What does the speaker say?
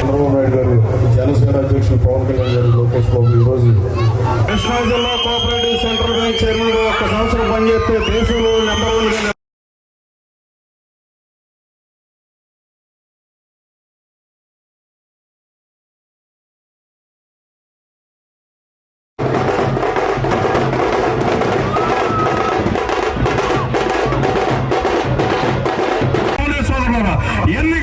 చంద్రబాబు నాయుడు గారు జనసేన అధ్యక్షుడు పవన్ కళ్యాణ్ గారు లోకేష్ బాబు ఈరోజు కృష్ణా జిల్లా కోఆపరేటివ్ సెంట్రల్ బ్యాంక్ చైర్మన్గా ఒక్క సంవత్సరం పనిచేస్తే దేశంలో నెంబర్ వన్ എന്ന്